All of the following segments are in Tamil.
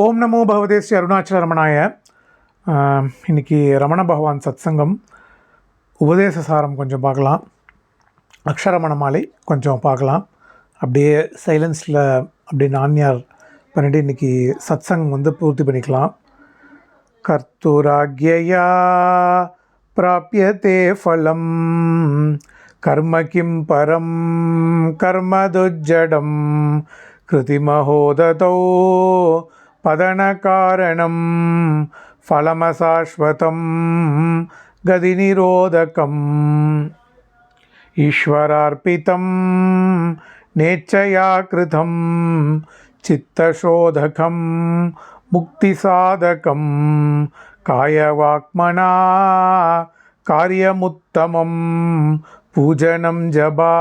ஓம் நமோ பகவதே ஸ்ரீ அருணாச்சல ரமணாய. இன்றைக்கி ரமண பகவான் சத்சங்கம் உபதேச சாரம் கொஞ்சம் பார்க்கலாம். அக்ஷரமண மாலை கொஞ்சம் பார்க்கலாம். அப்படியே சைலன்ஸில் அப்படியே நான்யார் பண்ணிட்டு இன்னைக்கு சத்சங்கம் வந்து பூர்த்தி பண்ணிக்கலாம். கர்த்தூராக்யயா பிராபியதே ஃபலம் கர்ம கிம் பரம் கர்மதுஜடம் துஜடம் பதனகாரணம் ஃபலமசாஸ்வதம் கதிநிரோதகம். ஈஸ்வரார்ப்பிதம் நேச்சயாக்கிருதம் சித்தசோதகம் முக்திசாதகம். காயவாக்மனா காரியமுத்தமம் பூஜனம் ஜபா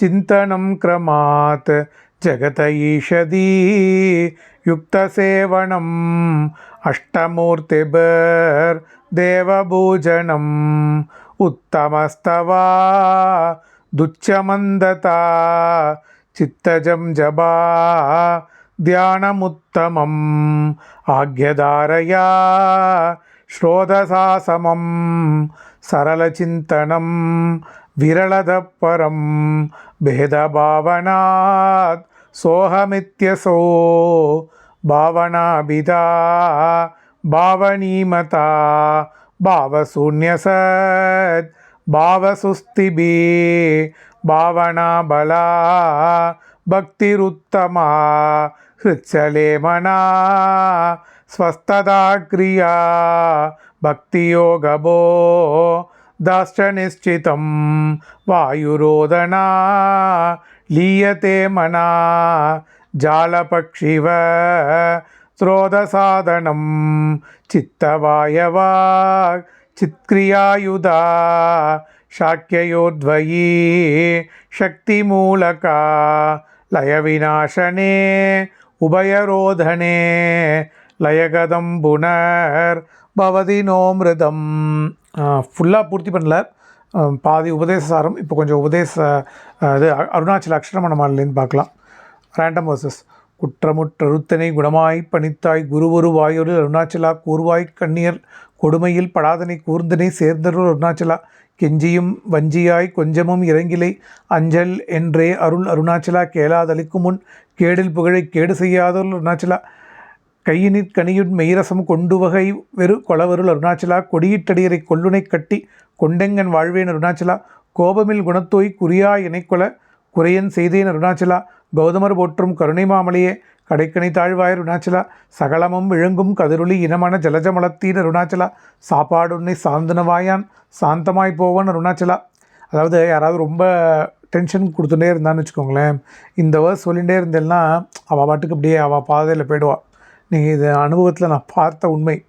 சிந்தனம் கிரமாத் ஜெகத ஈஷதி யுக்தசேவனம் அஷ்டமூர்த்திபர் தேவபூஜனம் உத்தமஸ்தவா துச்சமந்ததா சித்தஜம் ஜபா தியானமுத்தமம் ஆக்யதாரையா ஸ்ரோதசாசமம் சரளச்சிந்தனம் விரளதப்பரம் பேதபாவனாத் सोऽहमित्यसो भावनाभिधा भावनीमता भावशून्यसत् भावसुस्तिभिः भावनाबला भक्तिरुत्तमा हृत्सले मना स्वस्थता क्रिया भक्तियोगभो दाश्च निश्चितं वायुरोदना लीयते मना जालपक्षिव स्रोतसाधनं चित्तवायवा चित्क्रियायुधा शाक्ययोद्वयी शक्तिमूलका लयविनाशने उभयरोधने லயகதம் புனர் பவதி நோமிருதம் ஃபுல்லாக பூர்த்தி பண்ணல. பாதி உபதேச சாரம். இப்போ கொஞ்சம் உபதேச இது அ- அருணாச்சல அக்ஷரமணமாலேருந்து பார்க்கலாம். ரேண்டம் வர்சஸ் குற்றமுற்றருத்தனை குணமாய் பணித்தாய் குருவொரு வாயொரு அருணாச்சலா கூர்வாய் கண்ணியர் கொடுமையில் படாதனை கூர்ந்தனை சேர்ந்தருள் அருணாச்சலா கெஞ்சியும் வஞ்சியாய் கொஞ்சமும் இறங்கிலை அஞ்சல் என்றே அருள் அருணாச்சலா கேளாதளிக்கும் முன் கேடில் புகழை கேடு செய்யாதருள் அருணாச்சலா கையினிற் கனியுட் மெய்ரசம் கொண்டு வகை வெறு கொளவருள் அருணாச்சலா கொடியிட்டடியரை கொல்லுனை கட்டி கொண்டெங்கன் வாழ்வேன் அருணாச்சலா கோபமில் குணத்தோய் குறியா இணைக்கொல குறையன் செய்தேன் அருணாச்சலா கௌதமர் போற்றும் கருணை மாமலையே கடைக்கணி தாழ்வாய் அருணாச்சலா சகலமும் விழுங்கும் கதிரொளி இனமான ஜலஜமலத்தீர் அருணாச்சலா சாப்பாடுன்னை சாந்தனவாயான் சாந்தமாய் போவன் அருணாச்சலா. அதாவது யாராவது ரொம்ப டென்ஷன் கொடுத்துட்டே இருந்தான்னு வச்சுக்கோங்களேன் இந்த வேர்ஸ் சொல்லிகிட்டே இருந்தேன்னா அவள் பாட்டுக்கு அப்படியே அவள் பாதையில் போயிடுவாள் நீங்கள் இது அனுபவத்தில் நான் பார்த்த உண்மை.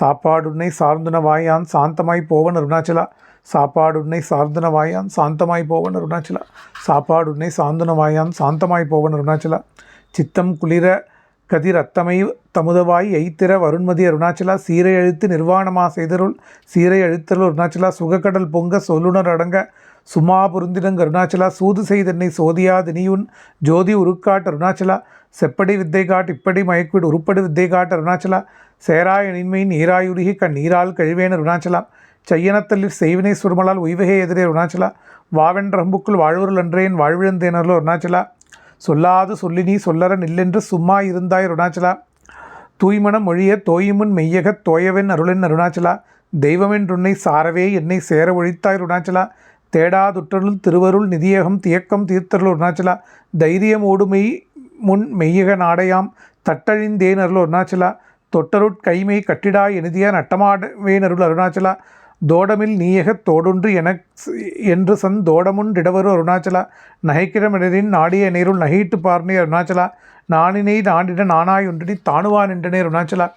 சாப்பாடுன்னை சார்ந்துன வாயான் சாந்தமாய் போவன் அருணாச்சலா. சாப்பாடுன்னை சார்ந்துன வாயான் சாந்தமாய் போவன் அருணாச்சலா. சாப்பாடுன்னை சார்ந்துன வாயான் சாந்தமாய் போவன் அருணாச்சலா. சித்தம் குளிர கதிர் அத்தமை தமுதவாய் எய்த்திர வருண்மதி அருணாச்சலா சீரை அழுத்து நிர்வாணமா செய்தருள் சீரை அழுத்தருள் அருணாச்சலா சுகக்கடல் பொங்க சொல்லுணர் அடங்க சுமா பொருந்திடங்க அருணாச்சலா சூது செய்தென்னை சோதியாது நீயுன் ஜோதி உருக்காட்டு அருணாச்சலா செப்படி வித்தை காட்டு இப்படி மயக்குவிடு உருப்படி வித்தை காட்டு அருணாச்சலா சேராய நின்மை நீராயுருகி கண் நீரால் கழிவேன் அருணாச்சலா செய்யனத்தல்லில் செய்வினை சுருமலால் உய்வகே எதிரே அருணாச்சலா வாவென்ற அம்புக்குள் வாழ்வருள் அன்றேன் வாழ்விழந்தேனருள் அருணாச்சலா சொல்லாது சொல்லி நீ சொல்லற நில்லென்று சும்மா இருந்தாய் அருணாச்சலா. தூய்மணம் மொழிய தோயுமுன் மெய்யகத் தோயவென் அருளன் அருணாச்சலா. தெய்வமென்றுன்னை சாரவே என்னை சேர ஒழித்தாய் அருணாச்சலா. தேடாதுற்றருள் திருவருள் நிதியகம் தியக்கம் தீர்த்தருள் அருணாச்சலா. தைரியம் ஓடுமை முன் மெய்யக நாடையாம் தட்டழிந்தேன் அருள் அருணாச்சலா. தொட்டருட் கைமை கட்டிடாய் எனிதிய நட்டமாடவேன் அருள் அருணாச்சலா. தோடமில் நீயகத் தோடொன்று என என்று சன் தோடமுன் டிடவரு அருணாச்சலா. நகைக்கிடமிடரின் நாடிய நேருள் நகையிட்டு பார்னே அருணாச்சலா. நானினை நாடிட நானாய் ஒன்றினி தானுவான் என்றனே அருணாச்சலா.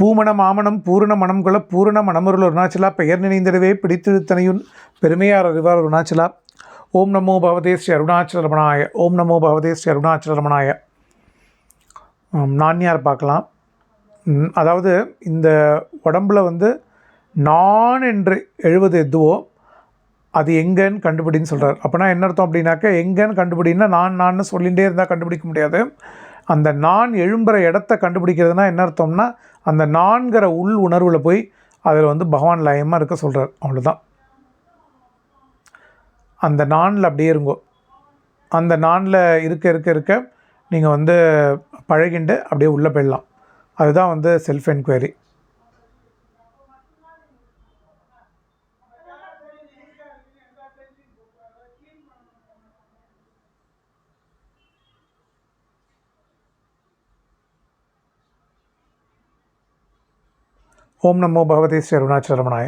பூமண மாமணம் பூரண மனம் பூரண மணமருள் அருணாச்சலா. பெயர் நினைந்திடவே பிடித்திருத்தனையுன் பெருமையார் அறிவார் அருணாச்சலா. ஓம் நமோ பவதே ஸ்ரீ அருணாச்சல ரமணாய. ஓம் நமோ பவதே ஸ்ரீ அருணாச்சல ரமணாய. ஆம், நான்யார் பார்க்கலாம்? அதாவது இந்த உடம்பில் வந்து நான் என்று எழுவது எதுவோ அது எங்கன்னு கண்டுபிடின்னு சொல்கிறார் அப்போனா என்ன அர்த்தம் அப்படின்னாக்க எங்கன்னு கண்டுபிடின்னா நான் நான் சொல்லிகிட்டே இருந்தால் கண்டுபிடிக்க முடியாது. அந்த நான் எழும்புற இடத்த கண்டுபிடிக்கிறதுனா என்ன அர்த்தம்னா அந்த நான்கிற உள் உணர்வில் போய் அதில் வந்து பகவான் லயமாக இருக்க சொல்கிறார் அவ்வளோதான் அந்த நானில் அப்படியே இருங்கோ. அந்த நானில் இருக்க இருக்க இருக்க நீங்கள் வந்து பழகிண்டு அப்படியே உள்ளே போயிடலாம். அதுதான் வந்து செல்ஃப் என்கொயரி ஓம் நமோ பகவதே ஸ்ரீ அருணாச்சலரமணாய